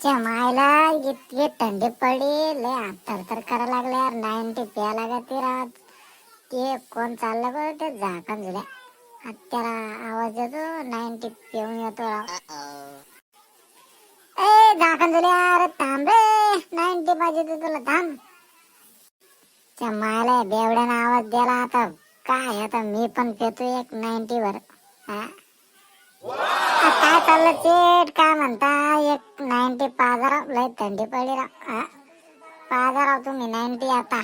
मायला इतके थंडी पडली लय हात तर करा लागले यार. नाईन्टी प्या लागत रात. ते कोण चाललं बरं ते झाकण झुल्या त्याला आवाज येतो नाईन्टी पिऊन येतो राव. ए झाकण झुल्या अरे थांब रे. नाईन्टी पाहिजे तर तुला थांब. त्या मायला बेवड्यानं आवाज दिला आता काय आता मी पण पेतो एक नाईन्टी वर काय चाललं चेट काय म्हणता एक पाजाराव लय थंडी पडली राव? पाजाराव तुम्ही नाईन्टी आता.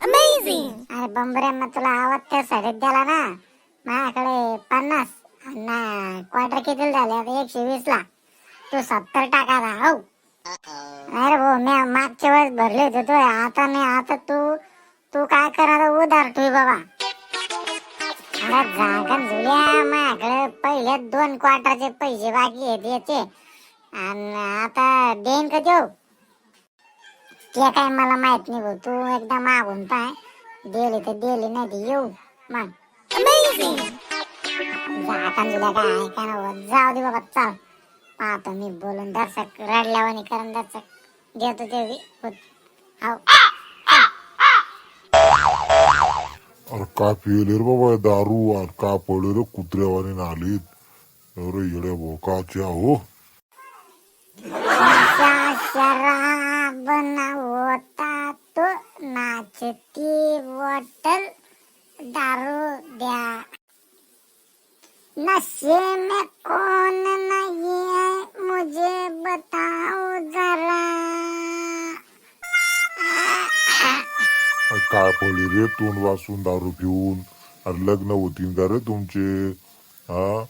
Amazing! अरे बंबऱ्या मग तुला आवाज त्या साडीत दिला ना. माझ्याकडे पन्नास आणि क्वार्टर किती झाले? आता एकशे वीस ला तू सत्तर टाकाला हो. अरे भाऊ मी मागच्या वेळेस भरले होते तो. आता नाही आता तू तू काय करा उधार ठेव बाबा. अरे जागन झुल्या माझ्याकडे पहिले दोन क्वार्टरचे पैसे बाकी आहेत याचे. आणि आता देईन का देऊ? ते काय मला माहीत नाही भाऊ तू एकदा मागून पाय. दिली तर दिली नाही तर येऊ. मग. काय ना. जाऊ दे बाबा चाल. पाहतो मी बोलून. दर्शक रडल्यावानी करून दर्शक देतो ते. हो अरे काय पिले रे बाबा दारू अरे का पडले रे कुत्र्यावाने नालीत? अरे येड्या भोकाच्या हो शराब न होता तो नाचती बॉटल दारू द्या. नशे में कौन नहीं है मुझे बताओ जरा. काय बोली रे तोंड वासून दारू पिऊन? अरे लग्न होतील का रे तुमचे? हा?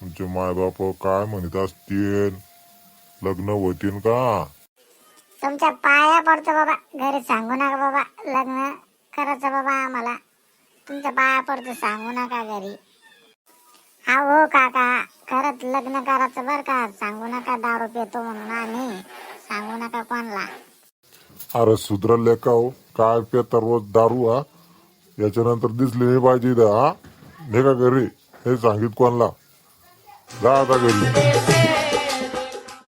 तुमचे मायबाप काय म्हणत असतील? लग्न होतील का? तुमच्या पाया पडतो बाबा. घरी सांगू नका बाबा. लग्न करायचं बाबा आम्हाला. तुमच्या पाया पडतो सांगू नका घरी. हा हो काका खरंच लग्न करायचं बर का? सांगू नका दारू पितो म्हणून आम्ही. सांगू नका कोणला. अरे सुधरले का हो काय पेता रोज दारू हा? याच्यानंतर दिसले नाही पाहिजे इथं, हा? नाही का घरी? हे सांगित कोणला? जा आता घरी.